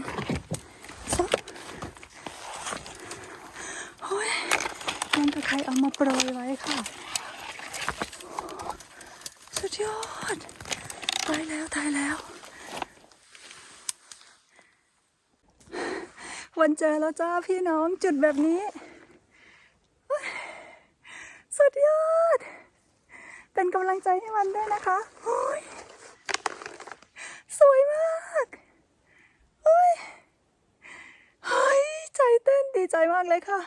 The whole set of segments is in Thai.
เลยนะสองโอ้ยนั่นก็ใครเอามาโปรยไว้ค่ะ สุดยอด ตายแล้ว ตายแล้ว วันเจอแล้วจ้าพี่น้องจุดแบบนี้ สุดยอด เป็นกำลังใจให้วันด้วยนะคะโอ้ย มากเลยค่ะ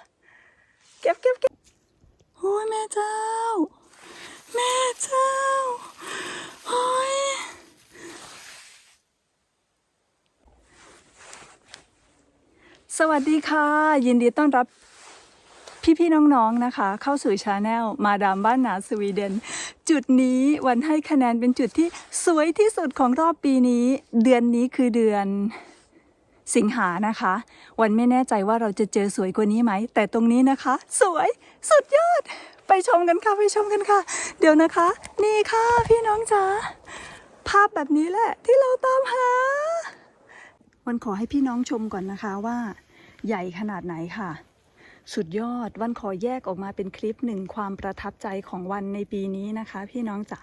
เก็บเก็บเก็บโอ้ยแม่เจ้า แม่เจ้าเฮ้ยสวัสดีค่ะ ยินดีต้อนรับพี่ๆน้องๆนะคะ เข้าสู่ชาแนลมาดามบ้านหนาสวีเดน จุดนี้วันให้คะแนนเป็นจุดที่สวยที่สุดของรอบปีนี้ เดือนนี้คือเดือน สิงหานะคะ วันไม่แน่ใจว่าเราจะเจอสวยกว่านี้ไหม แต่ตรงนี้นะคะ สวยสุดยอด ไปชมกันค่ะไปชมกันค่ะ เดี๋ยวนะคะ นี่ค่ะพี่น้องจ๋าภาพแบบนี้แหละ ที่เราตามหา วันขอให้พี่น้องชมก่อนนะคะว่า ใหญ่ขนาดไหนค่ะ สุดยอดวันขอแยกออกมาเป็นคลิปหนึ่งความประทับใจของวันในปีนี้นะคะ พี่น้องจ๋า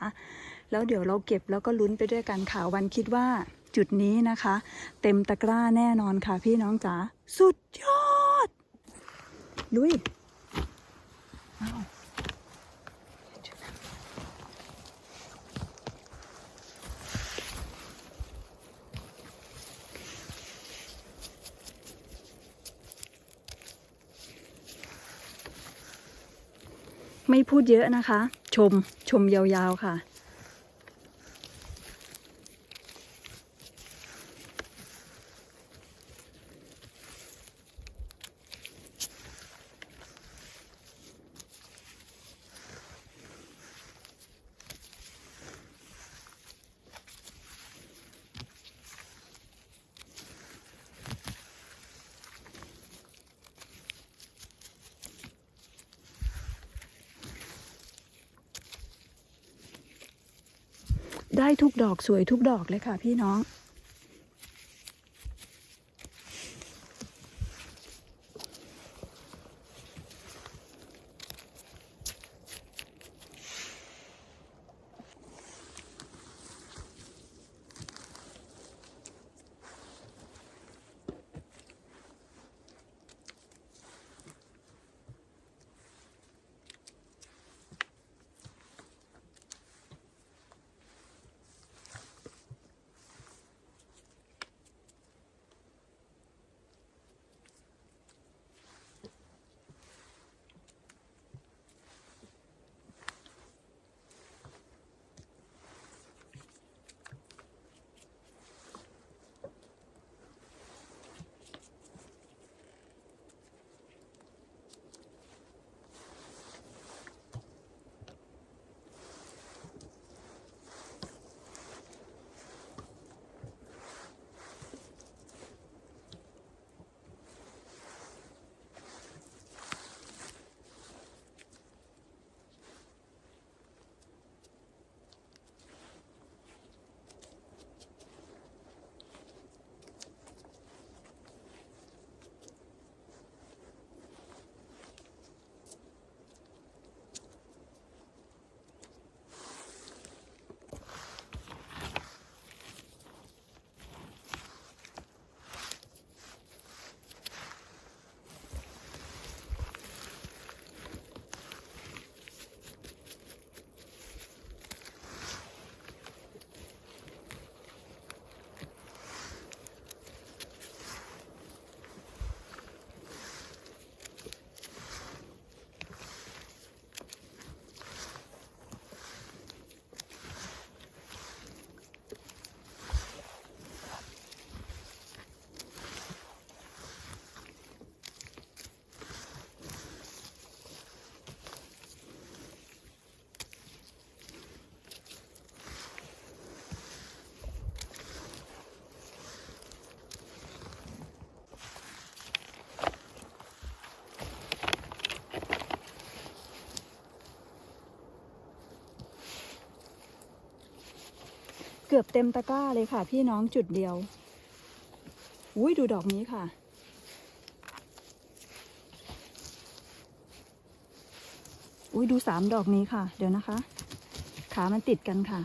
แล้วเดี๋ยวเราเก็บแล้วก็ลุ้นไปด้วยกันค่ะวันคิดว่า จุดนี้นะคะ เต็มตะกร้าแน่นอนค่ะพี่น้องจ๋าสุดยอด ลุยไม่พูดเยอะนะคะ ชมชมยาวๆค่ะ ได้ทุกดอกสวยทุกดอกเลยค่ะพี่น้อง กือบเต็มตะกร้าเลยค่ะ พี่น้องจุดเดียวอุ้ยดูดอกนี้ค่ะ อุ้ยดูสามดอกนี้ค่ะ เดี๋ยวนะคะ ขามันติดกันค่ะ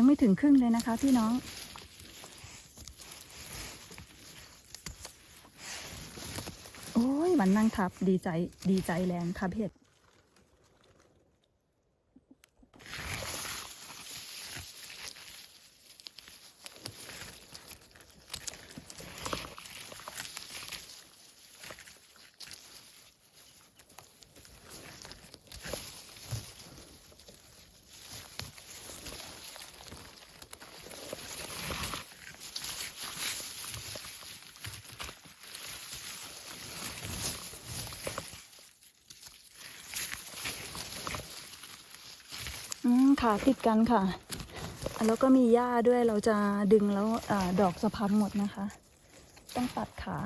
ยังไม่ถึงครึ่งเลยนะคะพี่น้องโอ้ยวันนั่งทับดีใจดีใจแรงค่ะเพช ขาติดกันค่ะ แล้วก็มีหญ้าด้วยเราจะดึงแล้วอดอกจะพังหมดนะคะ ต้องตัดขา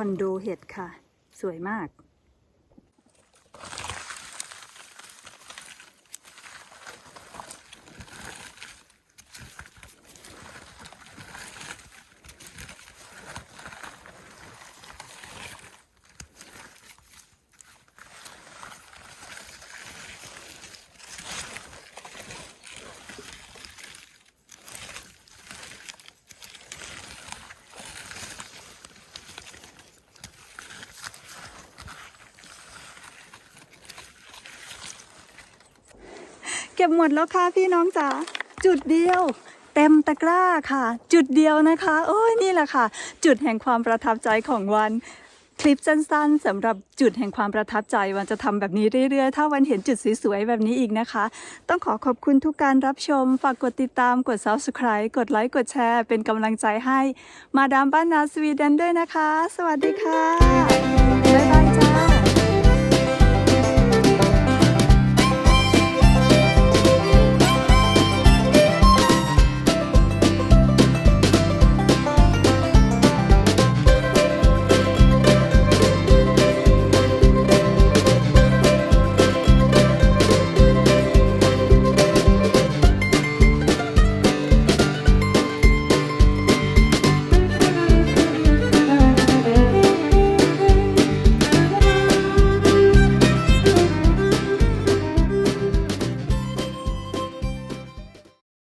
อนโดเห็ดค่ะ สวยมาก ก็บหมดแล้วค่ะพี่น้องจ๋าจุดเดียว เต็มตะกร้าค่ะ จุดเดียวนะคะ โอ้ยนี่แหละค่ะ จุดแห่งความประทับใจของวันคลิปสั้นๆสำหรับจุดแห่งความประทับใจวันจะทำแบบนี้เรื่อยๆ ถ้าวันเห็นจุดสวยๆ แบบนี้อีกนะคะ ต้องขอขอบคุณทุกการรับชม ฝากกดติดตามกด subscribe กดไลค์กดแชร์ เป็นกำลังใจให้ มาดามบ้านนาสวีเดนด้วยนะคะ สวัสดีค่ะ บ๊ายบายจ้า